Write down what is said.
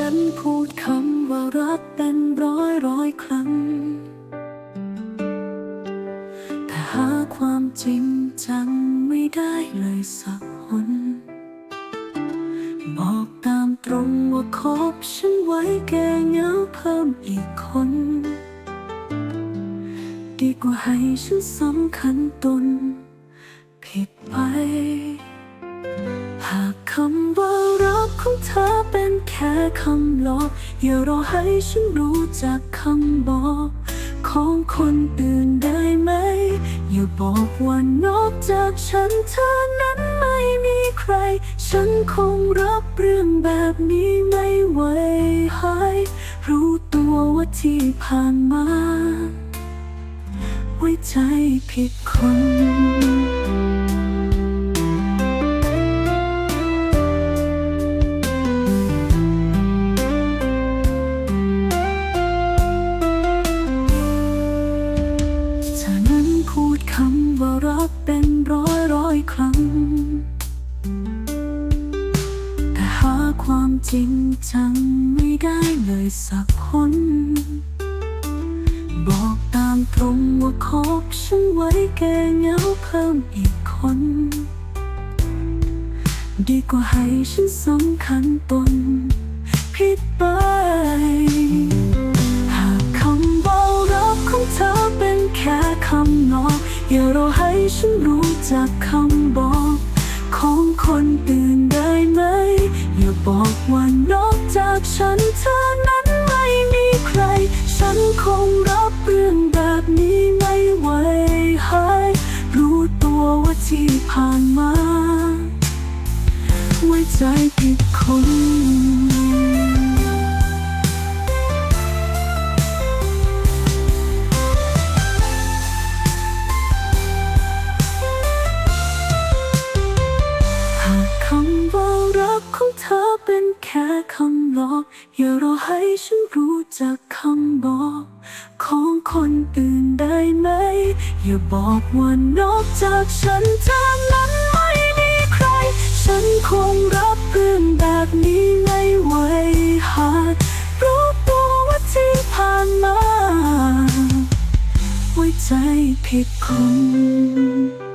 ฉันพูดคำว่ารักเป็นร้อยร้อยครั้ง แต่หาความจริงจังไม่ได้เลยสักหนบอกตามตรงว่าคบฉันไว้แก่เงาเพิ่มอีกคน ดีกว่าให้ฉันสำคัญตน ผิดไป หากคำว่ารักของเธอเป็น ค่คำหลอกอย่ารอให้ฉันรู้จักคำบอก ของคนอื่นได้ไหม อย่าบอกว่านอกจากฉันเธอนั้นไม่มีใคร ฉันคงรับเรื่องแบบนี้ไม่ไหวหายรู้ตัวว่าที่ผ่านมา ไว้ใจผิดคน จริงจังไม่ได้เลยสักคน บอกตามตรงว่าคบฉันไว้แก่เงาเพิ่มอีกคน ดีกว่าให้ฉันสำคัญตนผิดไป หากคำว่ารักของเธอเป็นแค่คำนอกอย่ารอให้ฉันรู้จักคำบอก ของคนอื่นได้ไหม อย่าบอกว่านอกจากฉันเธอนั้นไม่มีใคร ฉันคงรับเรื่องแบบนี้ไม่ไหวหายรู้ตัวว่าที่ผ่านมา ไว้ใจผิดคน อเธอเป็นแค่คำหลอก อย่ารอให้ฉันรู้จักคำบอก ของคนอื่นได้ไหม อย่าบอกว่านอกจากฉันเธอนั้นไม่มีใคร ฉันคงรับเรื่องแบบนี้ไม่ไหวหากรู้ตัวว่าที่ผ่านมา ไว้ใจผิดคน